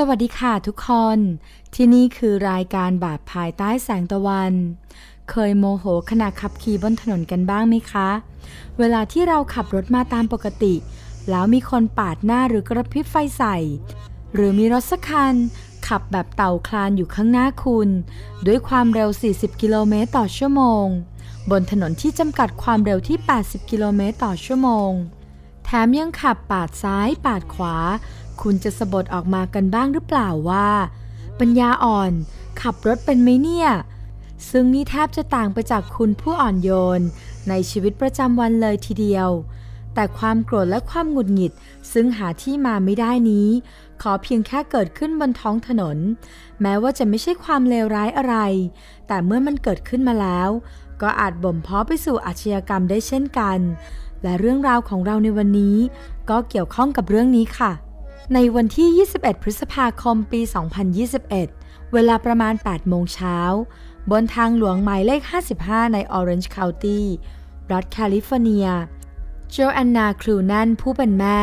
สวัสดีค่ะทุกคน ที่นี่คือรายการบาปภายใต้แสงตะวัน เคยโมโหขณะขับขี่บนถนนกันบ้างไหมคะ เวลาที่เราขับรถมาตามปกติ แล้วมีคนปาดหน้าหรือกระพริบไฟใส่ หรือมีรถสักคัน ขับแบบเต่าคลานอยู่ข้างหน้าคุณ ด้วยความเร็ว 40 กิโลเมตรต่อชั่วโมง บนถนนที่จำกัดความเร็วที่ 80 กิโลเมตรต่อชั่วโมง แถมยังขับปาดซ้ายปาดขวา คุณจะสะบดออกมากันบ้างหรือเปล่าว่า ปัญญาอ่อนขับรถเป็นไหมเนี่ย ซึ่งนี่แทบจะต่างไปจากคุณผู้อ่อนโยน ในชีวิตประจำวันเลยทีเดียว แต่ความโกรธและความหงุดหงิด ซึ่งหาที่มาไม่ได้นี้ ขอเพียงแค่เกิดขึ้นบนท้องถนน แม้ว่าจะไม่ใช่ความเลวร้ายอะไร แต่เมื่อมันเกิดขึ้นมาแล้ว ก็อาจบ่มเพาะไปสู่อาชญากรรมได้เช่นกันและเรื่องราวของเราในวันนี้ ก็เกี่ยวข้องกับเรื่องนี้ค่ะ ในวันที่ 21 พฤษภาคม ปี 2021 เวลาประมาณ 8 โมงเช้า บนทางหลวงหมายเลข 55 ใน Orange County รัฐแคลิฟอร์เนีย โจแอนนาครูนันผู้เป็นแม่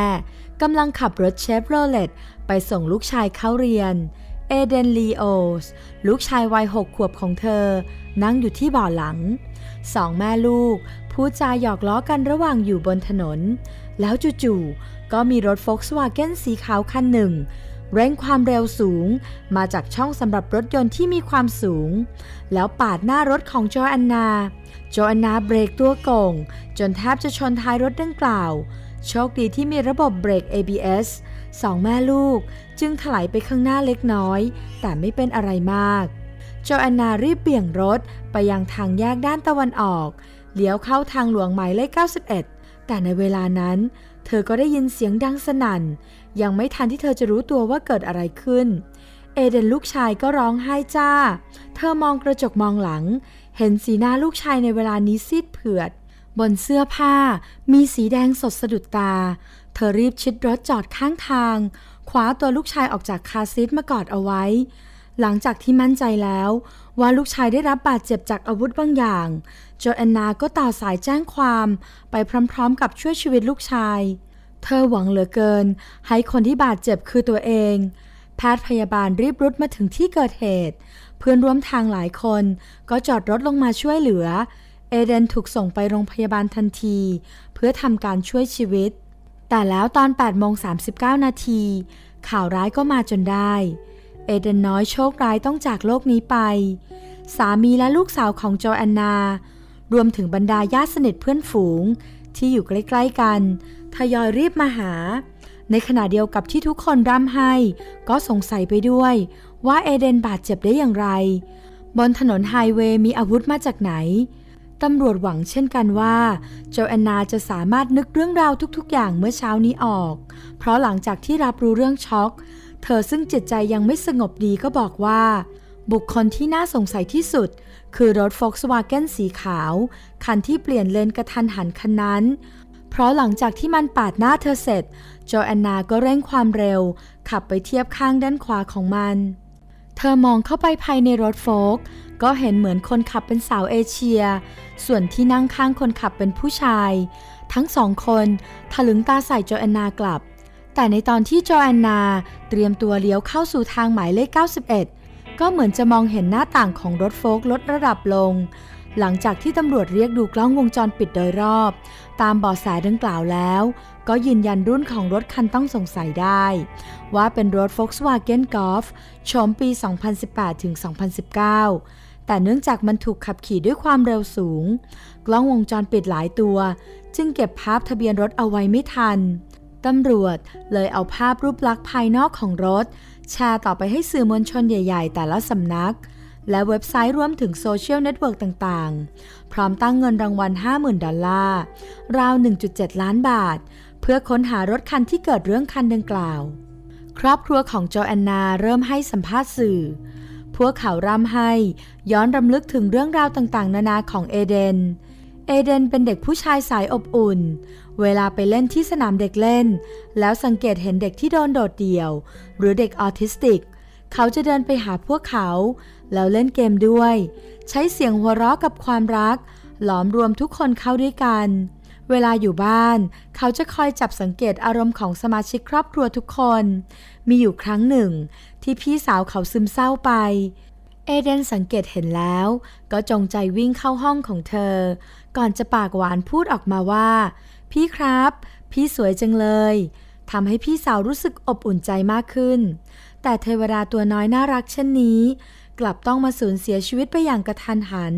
กำลังขับรถเชฟโรเลตไปส่งลูกชายเข้าเรียน เอเดนลีโอส ลูกชายวัยหกขวบของเธอ นั่งอยู่ที่เบ่อหลัง สองแม่ลูกพูดจาหยอกล้อกันระหว่างอยู่บนถนน แล้วจู่ๆ ก็มีรถโฟล์กสวาเกนสีขาวคันหนึ่ง เร่งความเร็วสูง มาจากช่องสำหรับรถยนต์ที่มีความสูง แล้วปาดหน้ารถของโจแอนนาโจแอนนาเบรกตัวโก่ง จนแทบจะชนท้ายรถดังกล่าว โชคดีที่มีระบบเบรก ABS สองแม่ลูกจึงถลายไปข้างหน้าเล็กน้อย แต่ไม่เป็นอะไรมากโจแอนนารีบเบี่ยงรถไปยังทางแยกด้านตะวันออก เลี้ยวเข้าทางหลวงหมายเลข 91 แต่ในเวลานั้น เธอก็ได้ยินเสียงดังสนั่น ยังไม่ทันที่เธอจะรู้ตัวว่าเกิดอะไรขึ้น เอเดนลูกชายก็ร้องไห้จ้า เธอมองกระจกมองหลัง เห็นสีหน้าลูกชายในเวลานี้ซีดเผือด บนเสื้อผ้า มีสีแดงสดสะดุดตา เธอรีบชิดรถจอดข้างทางคว้าตัวลูกชายออกจากคาซีทมากอดเอาไว้ หลังจากที่มั่นใจแล้ว ว่าลูกชายได้รับบาดเจ็บจากอาวุธบางอย่าง โจแอนนาก็ต่อสายแจ้งความไปพร้อมๆ กับช่วยชีวิตลูกชาย เธอหวังเหลือเกิน ให้คนที่บาดเจ็บคือตัวเอง แพทย์พยาบาลรีบรุดมาถึงที่เกิดเหตุ เพื่อนร่วมทางหลายคนก็จอดรถลงมาช่วยเหลือ เอเดนถูกส่งไปโรงพยาบาลทันที เพื่อทำการช่วยชีวิต แต่แล้วตอน8โมง39 นาทีข่าวร้ายก็มาจนได้ เอเดนน้อยโชคร้ายต้องจากโลกนี้ไป สามีและลูกสาวของโจแอนนา รวมถึงบรรดาญาติสนิทเพื่อนฝูง ที่อยู่ใกล้ๆกัน ทยอยรีบมาหา ในขณะเดียวกับที่ทุกคนร่ำไห้ ก็สงสัยไปด้วย ว่าเอเดนบาดเจ็บได้อย่างไร บนถนนไฮเวย์มีอาวุธมาจากไหนตำรวจหวังเช่นกันว่าโจแอนนาจะสามารถนึกเรื่องราวทุกๆ อย่างเมื่อเช้านี้ออก เพราะหลังจากที่รับรู้เรื่องช็อก เธอซึ่งจิตใจยังไม่สงบดีก็บอกว่า บุคคลที่น่าสงสัยที่สุด คือรถ Volkswagen สีขาว คันที่เปลี่ยนเลนกระทันหันคันนั้น เพราะหลังจากที่มันปาดหน้าเธอเสร็จโจแอนนาก็เร่งความเร็ว ขับไปเทียบข้างด้านขวาของมัน เธอมองเข้าไปภายในรถโฟล์กก็เห็นเหมือนคนขับเป็นสาวเอเชีย ส่วนที่นั่งข้างคนขับเป็นผู้ชาย ทั้งสองคนถลึงตาใส่โจแอนนากลับ แต่ในตอนที่โจแอนนา เตรียมตัวเลี้ยวเข้าสู่ทางหมายเลข 91 ก็เหมือนจะมองเห็นหน้าต่างของรถโฟล์กลดระดับลง หลังจากที่ตำรวจเรียกดูกล้องวงจรปิดโดยรอบ ตามเบาะแสดังกล่าวแล้ว ก็ยืนยันรุ่นของรถคันต้องสงสัยได้ ว่าเป็นรถ Volkswagen Golf โฉมปี 2018 ถึง 2019 แต่เนื่องจากมันถูกขับขี่ด้วยความเร็วสูง กล้องวงจรปิดหลายตัว จึงเก็บภาพทะเบียนรถเอาไว้ไม่ทัน ตำรวจเลยเอาภาพรูปลักษณ์ภายนอกของรถ แชร์ต่อไปให้สื่อมวลชนใหญ่ ๆ แต่ละสำนัก และเว็บไซต์รวมถึงโซเชียลเน็ตเวิร์กต่างๆ พร้อมตั้งเงินรางวัล 50,000 ดอลลาร์ ราว 1.7 ล้านบาท เพื่อค้นหารถคันที่เกิดเรื่องคันดังกล่าว ครอบครัวของโจแอนนาเริ่มให้สัมภาษณ์สื่อ พวกเขาร่ำให้ ย้อนรำลึกถึงเรื่องราวต่างๆ นานาของเอเดนเอเดนเป็นเด็กผู้ชายสายอบอุ่น เวลาไปเล่นที่สนามเด็กเล่น แล้วสังเกตเห็นเด็กที่โดนโดดเดี่ยว หรือเด็กออทิสติก เขาจะเดินไปหาพวกเขา แล้วเล่นเกมด้วย ใช้เสียงหัวเราะกับความรัก หลอมรวมทุกคนเข้าด้วยกัน เวลาอยู่บ้าน เขาจะคอยจับสังเกตอารมณ์ของสมาชิกครอบครัวทุกคน มีอยู่ครั้งหนึ่ง ที่พี่สาวเขาซึมเศร้าไปเอเดนสังเกตเห็นแล้ว ก็จงใจวิ่งเข้าห้องของเธอ ก่อนจะปากหวานพูดออกมาว่า พี่ครับ พี่สวยจังเลยทำให้พี่สาวรู้สึกอบอุ่นใจมากขึ้น แต่เทวดาตัวน้อยน่ารักเช่นนี้ กลับต้องมาสูญเสียชีวิตไปอย่างกระทันหัน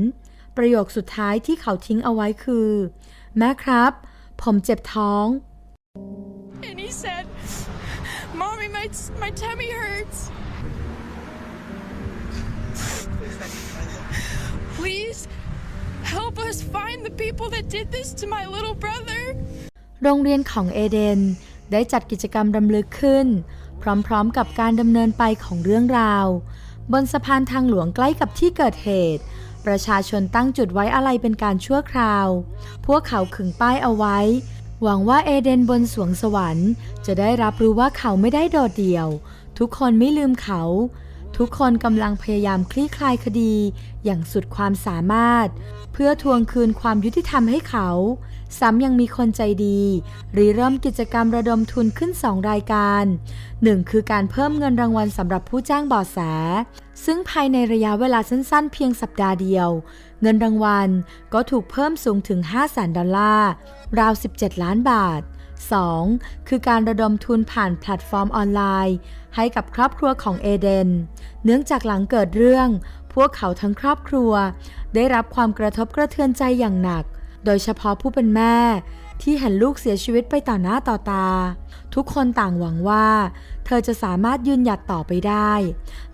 ประโยคสุดท้ายที่เขาทิ้งเอาไว้คือ แม่ครับ ผมเจ็บท้อง And he said, Mommy, my, my tummy hurts. Please help us find the people that did this to my little brother. โรงเรียนของเอเดนได้จัดกิจกรรมรำลึกขึ้น พร้อมๆกับการดำเนินไปของเรื่องราว บนสะพานทางหลวงใกล้กับที่เกิดเหตุ ประชาชนตั้งจุดไว้อะไรเป็นการชั่วคราว พวกเขาขึงป้ายเอาไว้ หวังว่าเอเดนบนสวงสวรรค์ จะได้รับรู้ว่าเขาไม่ได้โดดเดี่ยว ทุกคนไม่ลืมเขา ทุกคนกำลังพยายามคลี่คลายคดีอย่างสุดความสามารถ เพื่อทวงคืนความยุติธรรมให้เขา ซ้ำยังมีคนใจดีริเริ่มกิจกรรมระดมทุนขึ้น 2 รายการหนึ่งคือการเพิ่มเงินรางวัลสำหรับผู้แจ้งเบาะแส ซึ่งภายในระยะเวลาสั้นๆ เพียงสัปดาห์เดียว เงินรางวัลก็ถูกเพิ่มสูงถึง 5 0 0 0 0 0ดอลลาร์ราว 17 ล้านบาท 2. คือการระดมทุนผ่านแพลตฟอร์มออนไลน์ ให้กับครอบครัวของเอเดน เนื่องจากหลังเกิดเรื่อง พวกเขาทั้งครอบครัว ได้รับความกระทบกระเทือนใจอย่างหนัก โดยเฉพาะผู้เป็นแม่ ที่เห็นลูกเสียชีวิตไปต่อหน้าต่อตา ทุกคนต่างหวังว่า เธอจะสามารถยืนหยัดต่อไปได้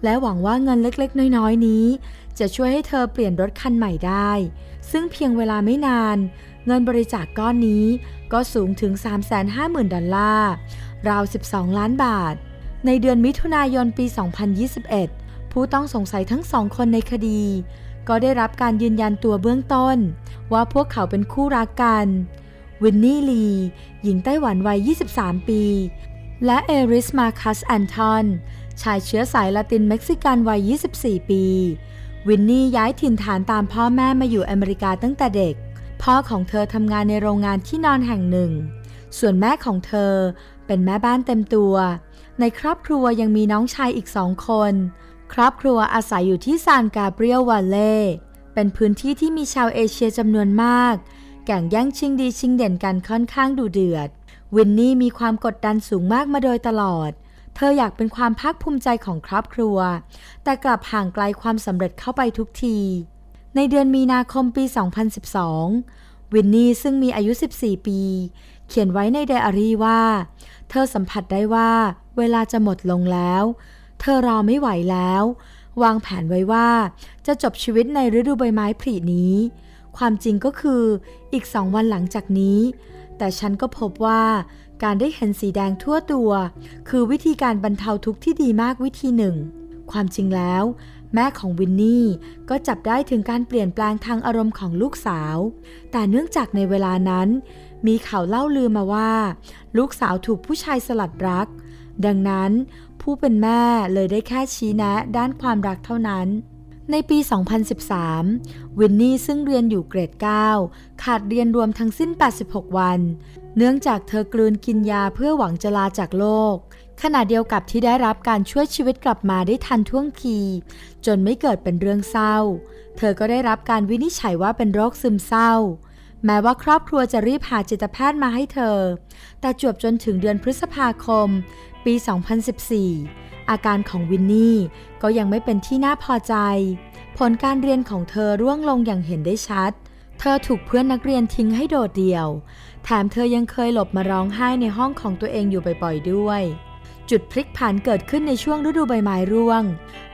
และหวังว่าเงินเล็กๆ น้อยๆ นี้ จะช่วยให้เธอเปลี่ยนรถคันใหม่ได้ ซึ่งเพียงเวลาไม่นาน เงินบริจาคก้อนนี้ ก็สูงถึง 350,000 ดอลลาร์ ราว 12 ล้านบาท ในเดือนมิถุนายนปี 2021 ผู้ต้องสงสัยทั้งสองคนในคดี ก็ได้รับการยืนยันตัวเบื้องต้น ว่าพวกเขาเป็นคู่รักกัน วินนี่ลี หญิงไต้หวันวัย 23 ปี และเอริสมาคัสแอนทอนชายเชื้อสายละตินเม็กซิกันวัย 24 ปี วินนี่ย้ายถิ่นฐานตามพ่อแม่มาอยู่อเมริกาตั้งแต่เด็ก พ่อของเธอทำงานในโรงงานที่นอนแห่งหนึ่ง ส่วนแม่ของเธอเป็นแม่บ้านเต็มตัว ในครอบครัวยังมีน้องชายอีกสองคน ครอบครัวอาศัยอยู่ที่ซานกาเบรียลวัลเล่เป็นพื้นที่ที่มีชาวเอเชียจำนวนมากแข่งแย่งชิงดีชิงเด่นกันค่อนข้างดุเดือด วินนี่มีความกดดันสูงมากมาโดยตลอด เธออยากเป็นความภาคภูมิใจของครอบครัว แต่กลับห่างไกลความสำเร็จเข้าไปทุกที ในเดือนมีนาคมปี 2012 วินนี่ซึ่งมีอายุ 14 ปี เขียนไว้ในไดอารี่ว่า เธอสัมผัสได้ว่า เวลาจะหมดลงแล้ว เธอรอไม่ไหวแล้ว วางแผนไว้ว่า จะจบชีวิตในฤดูใบไม้ผลินี้ ความจริงก็คืออีกสองวันหลังจากนี้ แต่ฉันก็พบว่าการได้เห็นสีแดงทั่วตัว คือวิธีการบรรเทาทุกข์ที่ดีมากวิธีหนึ่ง ความจริงแล้ว แม่ของวินนี่ก็จับได้ถึงการเปลี่ยนแปลงทางอารมณ์ของลูกสาว แต่เนื่องจากในเวลานั้น มีข่าวเล่าลือมาว่า ลูกสาวถูกผู้ชายสลัดรัก ดังนั้นผู้เป็นแม่เลยได้แค่ชี้แนะด้านความรักเท่านั้น ในปี 2013 วินนี่ซึ่งเรียนอยู่เกรด 9 ขาดเรียนรวมทั้งสิ้น 86 วัน เนื่องจากเธอกลืนกินยาเพื่อหวังจะลาจากโลก ขณะเดียวกับที่ได้รับการช่วยชีวิตกลับมาได้ทันท่วงที จนไม่เกิดเป็นเรื่องเศร้า เธอก็ได้รับการวินิจฉัยว่าเป็นโรคซึมเศร้า แม้ว่าครอบครัวจะรีบหาจิตแพทย์มาให้เธอ แต่จวบจนถึงเดือนพฤษภาคม ปี 2014 อาการของวินนี่ก็ยังไม่เป็นที่น่าพอใจ ผลการเรียนของเธอร่วงลงอย่างเห็นได้ชัด เธอถูกเพื่อนนักเรียนทิ้งให้โดดเดี่ยว แถมเธอยังเคยหลบมาร้องไห้ในห้องของตัวเองอยู่บ่อยๆด้วย จุดพลิกผันเกิดขึ้นในช่วงฤดูใบไม้ร่วง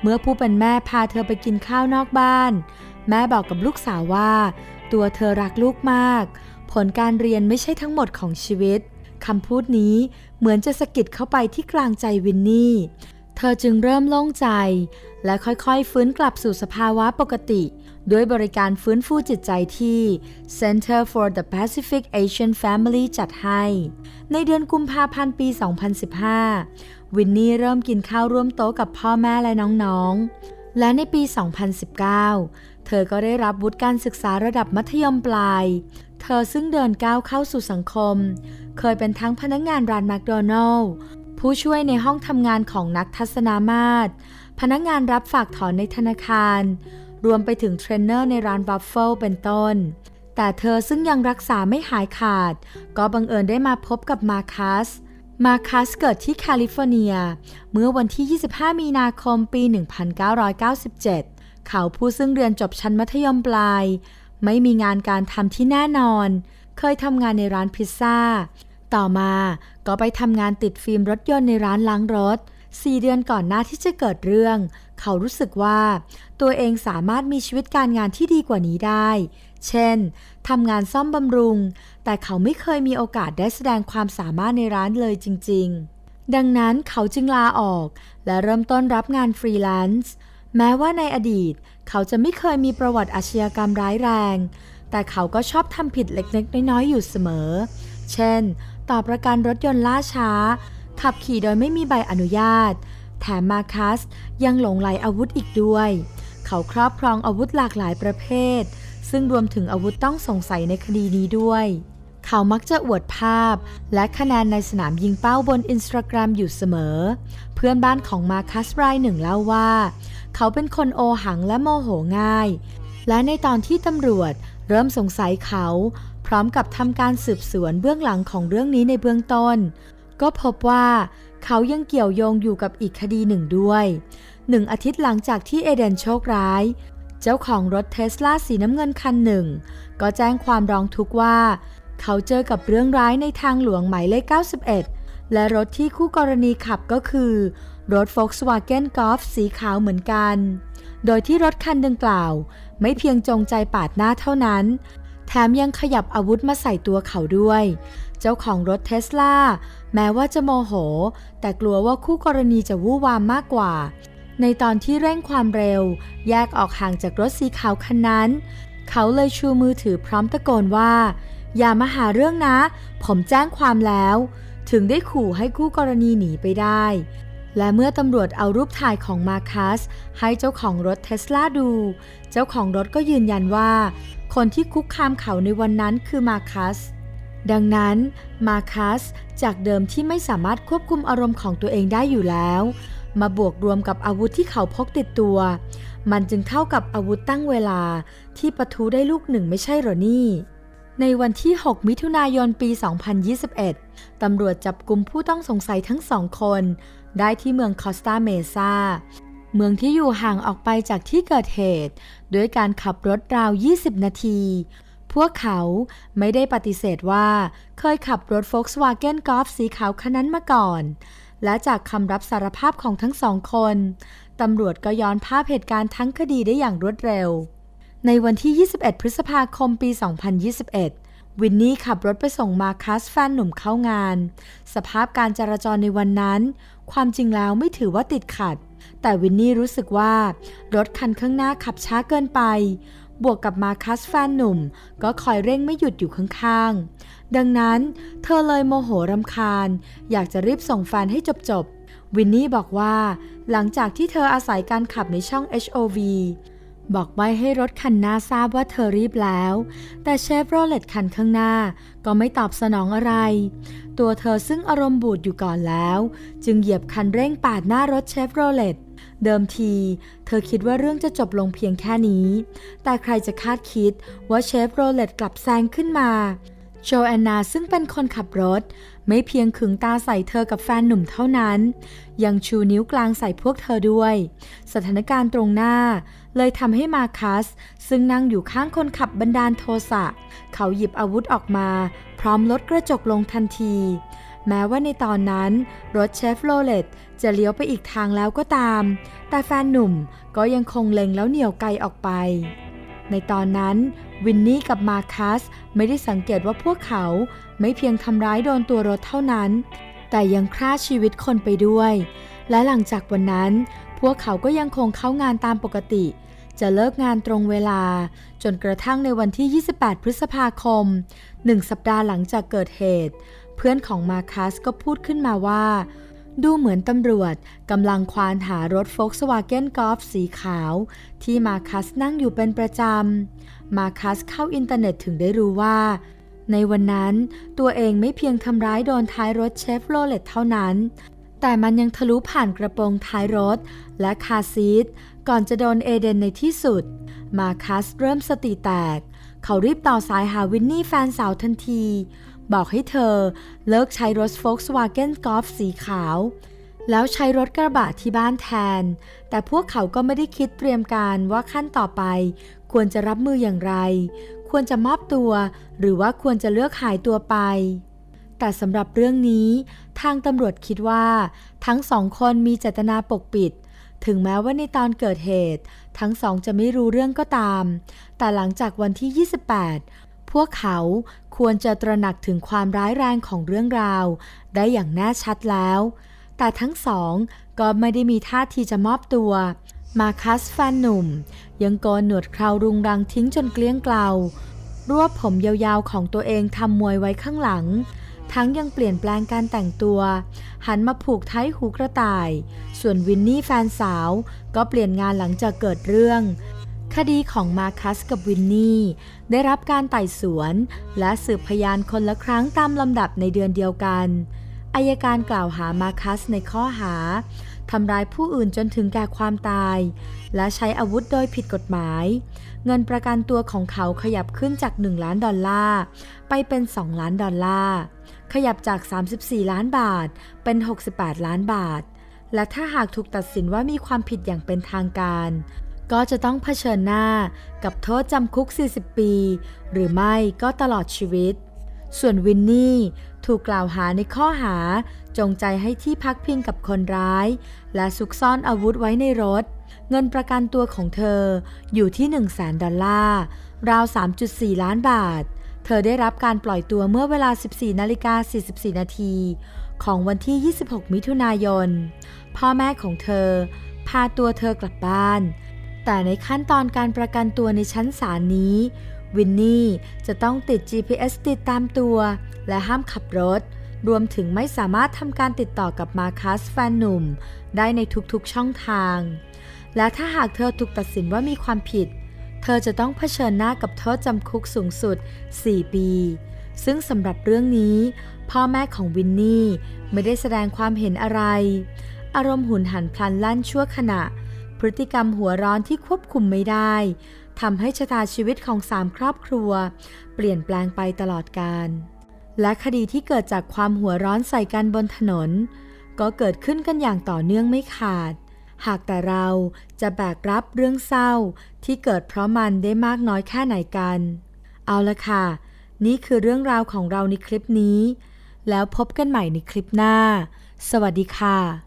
เมื่อผู้เป็นแม่พาเธอไปกินข้าวนอกบ้าน แม่บอกกับลูกสาวว่า ตัวเธอรักลูกมาก ผลการเรียนไม่ใช่ทั้งหมดของชีวิตคำพูดนี้เหมือนจะสะกิดเข้าไปที่กลางใจวินนี่ เธอจึงเริ่มโล่งใจ และค่อยๆ ฟื้นกลับสู่สภาวะปกติ ด้วยบริการฟื้นฟูจิตใจที่ Center for the Pacific Asian Family จัดให้ ในเดือนกุมภาพันธ์ปี 2015 วินนี่เริ่มกินข้าวร่วมโต๊ะกับพ่อแม่และน้องๆ และในปี 2019 เธอก็ได้รับวุฒิการศึกษาระดับมัธยมปลาย เธอซึ่งเดินก้าวเข้าสู่สังคม เคยเป็นทั้งพนักงานร้านแมคโดนัลล์ ผู้ช่วยในห้องทำงานของนักทัศนามาตร พนักงานรับฝากถอนในธนาคาร รวมไปถึงเทรนเนอร์ในร้านวัฟเฟิลเป็นต้น แต่เธอซึ่งยังรักษาไม่หายขาด ก็บังเอิญได้มาพบกับมาคัส มาคัสเกิดที่แคลิฟอร์เนีย เมื่อวันที่ 25 มีนาคมปี 1997 เขาผู้ซึ่งเรียนจบชั้นมัธยมปลาย ไม่มีงานการทำที่แน่นอน เคยทำงานในร้านพิซซ่า ต่อมาก็ไปทำงานติดฟิล์มรถยนต์ในร้านล้างรถ4เดือนก่อนหน้าที่จะเกิดเรื่อง เขารู้สึกว่า ตัวเองสามารถมีชีวิตการงานที่ดีกว่านี้ได้ เช่นทำงานซ่อมบำรุง แต่เขาไม่เคยมีโอกาสได้แสดงความสามารถในร้านเลยจริง ๆ ดังนั้นเขาจึงลาออก และเริ่มต้นรับงานฟรีแลนซ์ แม้ว่าในอดีต เขาจะไม่เคยมีประวัติอาชญากรรมร้ายแรง แต่เขาก็ชอบทำผิดเล็กๆน้อยๆอยู่เสมอ เช่น ต่อประกันรถยนต์ล่าช้า ขับขี่โดยไม่มีใบอนุญาต แถมมาคัสยังหลงไหลอาวุธอีกด้วย เขาครอบครองอาวุธหลากหลายประเภท ซึ่งรวมถึงอาวุธต้องสงสัยในคดีนี้ด้วย เขามักจะอวดภาพ และคะแนนในสนามยิงเป้าบนอินสตาแกรมอยู่เสมอ เพื่อนบ้านของมาคัสรายหนึ่งเล่าว่า เขาเป็นคนโอหังและโมโหง่าย และในตอนที่ตำรวจเริ่มสงสัยเขา พร้อมกับทำการสืบสวนเบื้องหลังของเรื่องนี้ในเบื้องต้น ก็พบว่าเขายังเกี่ยวโยงอยู่กับอีกคดีหนึ่งด้วยหนึ่งอาทิตย์หลังจากที่เอเดนโชคร้าย เจ้าของรถเทสลาสีน้ำเงินคันหนึ่ง ก็แจ้งความร้องทุกข์ว่า เขาเจอกับเรื่องร้ายในทางหลวงหมายเลข 91 และรถที่คู่กรณีขับก็คือ รถ Volkswagen Golf สีขาวเหมือนกัน โดยที่รถคันดังกล่าว ไม่เพียงจงใจปาดหน้าเท่านั้น แถมยังขยับอาวุธมาใส่ตัวเขาด้วย เจ้าของรถเทสลาแม้ว่าจะโมโห แต่กลัวว่าคู่กรณีจะวู่วามมากกว่า ในตอนที่เร่งความเร็ว แยกออกห่างจากรถสีขาวคันนั้น เขาเลยชูมือถือพร้อมตะโกนว่า อย่ามาหาเรื่องนะ ผมแจ้งความแล้ว ถึงได้ขู่ให้คู่กรณีหนีไปได้ และเมื่อตำรวจเอารูปถ่ายของมาคัสให้เจ้าของรถเทสลาดู เจ้าของรถก็ยืนยันว่า คนที่คุกคามเขาในวันนั้นคือมาคัส ดังนั้นมาคัสจากเดิมที่ไม่สามารถควบคุมอารมณ์ของตัวเองได้อยู่แล้ว มาบวกรวมกับอาวุธที่เขาพกติดตัว มันจึงเท่ากับอาวุธตั้งเวลาที่ปะทุได้ลูกหนึ่งไม่ใช่หรอนี่ ในวันที่ 6 มิถุนายนปี 2021 ตำรวจจับกลุ่มผู้ต้องสงสัยทั้งสองคน ได้ที่เมืองคอสตาเมซาเมืองที่อยู่ห่างออกไปจากที่เกิดเหตุ ด้วยการขับรถราว 20 นาที พวกเขาไม่ได้ปฏิเสธว่าเคยขับรถ Volkswagen Golf สีขาวคันนั้นมาก่อน และจากคำรับสารภาพของทั้งสองคน ตำรวจก็ย้อนภาพเหตุการณ์ทั้งคดีได้อย่างรวดเร็ว ในวันที่ 21 พฤษภาคมปี 2021วินนี่ขับรถไปส่งมาคัสแฟนหนุ่มเข้างาน สภาพการจราจรในวันนั้น ความจริงแล้วไม่ถือว่าติดขัด แต่วินนี่รู้สึกว่า รถคันข้างหน้าขับช้าเกินไป บวกกับมาคัสแฟนหนุ่ม ก็คอยเร่งไม่หยุดอยู่ข้างๆ ดังนั้นเธอเลยโมโหรำคาญ อยากจะรีบส่งแฟนให้จบๆ วินนี่บอกว่า หลังจากที่เธออาศัยการขับในช่อง HOV บอกไว้ให้รถคันหน้าทราบว่าเธอรีบแล้ว แต่เชฟโรเลตคันข้างหน้าก็ไม่ตอบสนองอะไร ตัวเธอซึ่งอารมณ์บูดอยู่ก่อนแล้ว จึงเหยียบคันเร่งปาดหน้ารถเชฟโรเลตเดิมที เธอคิดว่าเรื่องจะจบลงเพียงแค่นี้ แต่ใครจะคาดคิดว่าเชฟโรเลตกลับแซงขึ้นมาโจแอนนาซึ่งเป็นคนขับรถ ไม่เพียงขึงตาใส่เธอกับแฟนหนุ่มเท่านั้น ยังชูนิ้วกลางใส่พวกเธอด้วย สถานการณ์ตรงหน้า เลยทำให้มาคัส ซึ่งนั่งอยู่ข้างคนขับบันดาลโทสะ เขาหยิบอาวุธออกมา พร้อมลดกระจกลงทันที แม้ว่าในตอนนั้น รถเชฟโรเลตจะเลี้ยวไปอีกทางแล้วก็ตาม แต่แฟนหนุ่มก็ยังคงเล็งแล้วเหนี่ยวไกลออกไป ในตอนนั้นวินนี่กับมาคัสไม่ได้สังเกตว่าพวกเขาไม่เพียงทำร้ายโดนตัวรถเท่านั้น แต่ยังฆ่าชีวิตคนไปด้วย และหลังจากวันนั้น พวกเขาก็ยังคงเข้างานตามปกติ จะเลิกงานตรงเวลา จนกระทั่งในวันที่ 28 พฤษภาคม หนึ่งสัปดาห์หลังจากเกิดเหตุ เพื่อนของมาคัสก็พูดขึ้นมาว่า ดูเหมือนตำรวจกำลังควานหารถ Volkswagen Golf สีขาว ที่มาคัสนั่งอยู่เป็นประจำ มาคัสเข้าอินเทอร์เน็ตถึงได้รู้ว่าในวันนั้นตัวเองไม่เพียงทำร้ายโดนท้ายรถเชฟโรเลตเท่านั้น แต่มันยังทะลุผ่านกระโปรงท้ายรถและคาซีท ก่อนจะโดนเอเดนในที่สุด มาคัสเริ่มสติแตก เขารีบต่อสายหาวินนี่แฟนสาวทันที บอกให้เธอเลิกใช้รถ Volkswagen Golf สีขาว แล้วใช้รถกระบะที่บ้านแทน แต่พวกเขาก็ไม่ได้คิดเตรียมการว่าขั้นต่อไป ควรจะรับมืออย่างไร ควรจะมอบตัว หรือว่าควรจะเลือกหายตัวไปแต่สำหรับเรื่องนี้ ทางตำรวจคิดว่า ทั้งสองคนมีเจตนาปกปิด ถึงแม้ว่าในตอนเกิดเหตุ ทั้งสองจะไม่รู้เรื่องก็ตาม แต่หลังจากวันที่ 28 พวกเขาควรจะตระหนักถึงความร้ายแรงของเรื่องราว ได้อย่างแน่ชัดแล้ว แต่ทั้งสองก็ไม่ได้มีท่าทีจะมอบตัว มาคัสแฟนหนุ่ม ยังโกนหนวดเครารุงรังทิ้งจนเกลี้ยงเกลารวบผมยาวๆของตัวเองทำมวยไว้ข้างหลัง ทั้งยังเปลี่ยนแปลงการแต่งตัว หันมาผูกไทยหูกระต่าย ส่วนวินนี่แฟนสาวก็เปลี่ยนงานหลังจากเกิดเรื่อง คดีของมาคัสกับวินนี่ได้รับการไต่สวนและสืบพยานคนละครั้งตามลำดับในเดือนเดียวกันอายการกล่าวหามาคัสในข้อหาทำร้ายผู้อื่นจนถึงแก่ความตาย และใช้อาวุธโดยผิดกฎหมาย เงินประกันตัวของเขาขยับขึ้นจาก 1 ล้านดอลลาร์ ไปเป็น 2 ล้านดอลลาร์ ขยับจาก 34 ล้านบาท เป็น 68 ล้านบาท และถ้าหากถูกตัดสินว่ามีความผิดอย่างเป็นทางการ ก็จะต้องเผชิญหน้ากับโทษจำคุก 40 ปี หรือไม่ก็ตลอดชีวิต ส่วนวินนี่ถูกกล่าวหาในข้อหาจงใจให้ที่พักพิงกับคนร้าย และซุกซ่อนอาวุธไว้ในรถ เงินประกันตัวของเธออยู่ที่ 1 0 0 0 0แดอลลาร์ ราว 3.4 ล้านบาท เธอได้รับการปล่อยตัวเมื่อเวลา 14 นาฬิกา 44 นาที ของวันที่ 26 มิถุนายน พ่อแม่ของเธอ พาตัวเธอกลับบ้าน แต่ในขั้นตอนการประกันตัวในชั้นศาลนี้ วินนี่จะต้องติด GPS ติดตามตัว และห้ามขับรถ รวมถึงไม่สามารถทำการติดต่อกับมาคัสแฟนหนุ่ม ได้ในทุกๆช่องทาง และถ้าหากเธอถูกตัดสินว่ามีความผิด เธอจะต้องเผชิญหน้ากับโทษจำคุกสูงสุด 4 ปี ซึ่งสำหรับเรื่องนี้ พ่อแม่ของวินนี่ไม่ได้แสดงความเห็นอะไร อารมณ์หุนหันพลันลั่นชั่วขณะ พฤติกรรมหัวร้อนที่ควบคุมไม่ได้ทำให้ชะตาชีวิตของสามครอบครัว เปลี่ยนแปลงไปตลอดกาลและคดีที่เกิดจากความหัวร้อนใส่กันบนถนน ก็เกิดขึ้นกันอย่างต่อเนื่องไม่ขาด หากแต่เราจะแบกรับเรื่องเศร้าที่เกิดเพราะมันได้มากน้อยแค่ไหนกัน เอาละค่ะ นี่คือเรื่องราวของเราในคลิปนี้ แล้วพบกันใหม่ในคลิปหน้า สวัสดีค่ะ